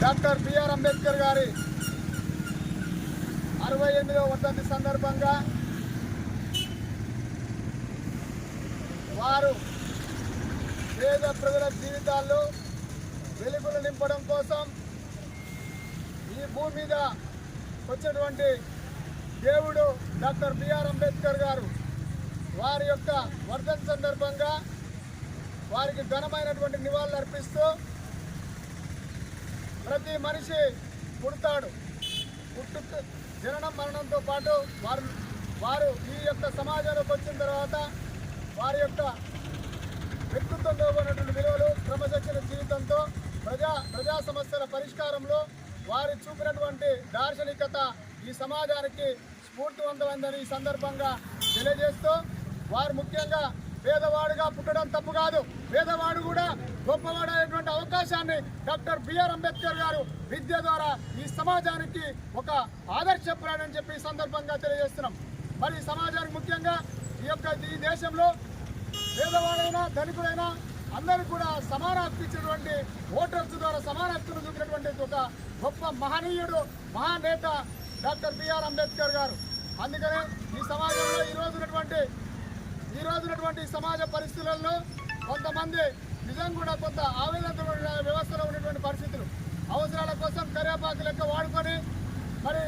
Doctor BR Ambedkar గారి అరవై ఎనిమిదవ వర్ధంతి సందర్భంగా వారు పేద ప్రజల జీవితాల్లో వెలుగులు నింపడం కోసం ఈ భూమి మీద వచ్చినటువంటి దేవుడు డాక్టర్ బిఆర్ అంబేద్కర్ గారు వారి యొక్క వర్ధన్ సందర్భంగా వారికి ఘనమైనటువంటి నివాళులు అర్పిస్తూ ప్రతి మనిషి పుడతాడు. పుట్టు జననం మరణంతో పాటు వారు వారు ఈ యొక్క సమాజంలోకి వచ్చిన తర్వాత వారి యొక్క వ్యక్తిత్వంలో ఉన్నటువంటి విలువలు క్రమశిక్షణ జీవితంతో ప్రజా ప్రజా సమస్యల పరిష్కారంలో వారు చూపినటువంటి దార్శనికత ఈ సమాజానికి స్ఫూర్తివంతమైందని ఈ సందర్భంగా తెలియజేస్తూ వారు ముఖ్యంగా పేదవాడుగా పుట్టడం తప్పు కాదు. పేదవాడు కూడా గొప్పవాడైనటువంటి అవకాశాన్ని డాక్టర్ బిఆర్ అంబేద్కర్ గారు విద్య ద్వారా ఈ సమాజానికి ఒక ఆదర్శప్రాయని చెప్పి ఈ సందర్భంగా తెలియజేస్తున్నాం. మరి సమాజానికి ముఖ్యంగా ఈ యొక్క ఈ దేశంలో పేదవాడైనా ధనికుడైనా అందరూ కూడా సమాన హక్కు ఇచ్చినటువంటి ఓటర్స్ ద్వారా సమాన హక్కును చూపినటువంటి ఒక గొప్ప మహనీయుడు మహానేత డాక్టర్ బిఆర్ అంబేద్కర్ గారు. అందుకనే ఈ సమాజంలో ఈ ఉన్నటువంటి ఈ ఉన్నటువంటి సమాజ పరిస్థితులలో కొంతమంది నిజం కూడా కొంత ఆవేదనతో ఉన్న వ్యవస్థలో ఉన్నటువంటి పరిస్థితులు. అవసరాల కోసం కరివేపాకు లెక్క వాడుకొని మరి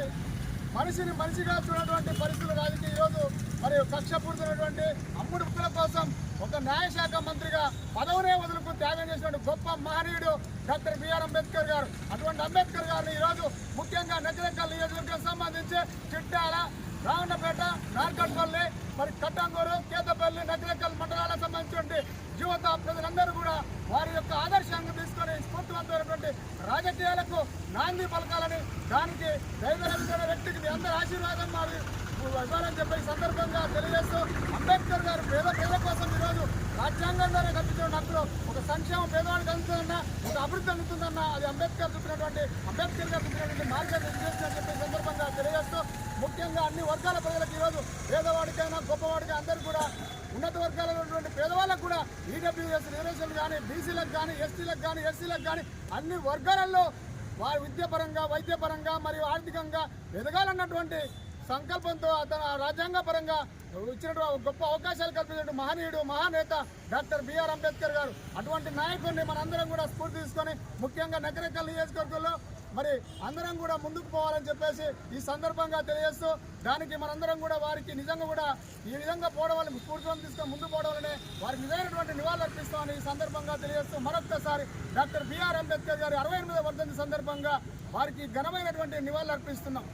మనిషిని మనిషిగా చూడటువంటి పరిస్థితులు రాజకీయ ఈరోజు మరి కక్షపూడుతున్నటువంటి అమ్ముడు బుక్కుల కోసం ఒక న్యాయశాఖ మంత్రిగా పదవునే వదులుకు త్యాగం చేసినటువంటి గొప్ప మహనీయుడు డాక్టర్ బిఆర్ అంబేద్కర్ గారు. అటువంటి అంబేద్కర్ గారిని ఈరోజు ముఖ్యంగా నగరకల్ నియోజకవర్గం సంబంధించి చిట్టాల రావణపేట నార్కట్పల్లి మరి కట్టంగూరు కేతపల్లి నగరకల్ మండలాలకు సంబంధించినటువంటి యువత ప్రజలందరూ కూడా వారి యొక్క ఆదర్శాన్ని తీసుకొని స్ఫూర్తివంతమైనటువంటి రాజకీయాలకు నాంది పలకాలని దానికి దైవరమైన వ్యక్తికి మీ అందరి ఆశీర్వాదం మాది. ఇవ్వాలని చెప్పి సందర్భంగా తెలియజేస్తూ అంబేద్కర్ గారు పేద పేద కోసం ఈరోజు రాజ్యాంగం ద్వారా కల్పించిన ఒక సంక్షేమం పేదవాడికి అందుతుందన్నా ఒక అభివృద్ధి అందుతుందన్నా అది అంబేద్కర్ చూపినటువంటి అంబేద్కర్ గారు చూపినటువంటి మార్గదర్శనం చెప్పేసి చెప్పి ఈ సందర్భంగా తెలియజేస్తూ ముఖ్యంగా అన్ని వర్గాల ప్రజలకు ఈరోజు పేదవాడికైనా గొప్పవాడికి అందరూ కూడా ఉన్నత వర్గాలలో ఉన్నటువంటి పేదవాళ్ళకు కూడా ఈడబ్ల్యూఎస్ రిజర్వేషన్లు కానీ బీసీలకు కానీ ఎస్టీలకు కానీ ఎస్సీలకు కానీ అన్ని వర్గాలలో వారి విద్యాపరంగా వైద్యపరంగా మరియు ఆర్థికంగా ఎదగాలన్నటువంటి సంకల్పంతో అతను రాజ్యాంగ పరంగా ఇచ్చినటువంటి గొప్ప అవకాశాలు కల్పించిన మహనీయుడు మహానేత డాక్టర్ బిఆర్ అంబేద్కర్ గారు. అటువంటి నాయకుడిని మనందరం కూడా స్ఫూర్తి తీసుకొని ముఖ్యంగా నగరకల్ నియోజకవర్గంలో మరి అందరం కూడా ముందుకు పోవాలని చెప్పేసి ఈ సందర్భంగా తెలియజేస్తూ దానికి మనందరం కూడా వారికి నిజంగా కూడా ఈ విధంగా పోవడం వల్ల స్ఫూర్తిని తీసుకొని ముందుకు పోవడం వల్లనే వారికి నిజమైనటువంటి నివాళులు అర్పిస్తామని ఈ సందర్భంగా తెలియజేస్తూ మరొక్కసారి డాక్టర్ బిఆర్ అంబేద్కర్ గారి అరవై ఎనిమిదవ వర్ధంతి సందర్భంగా వారికి ఘనమైనటువంటి నివాళులు అర్పిస్తున్నాం.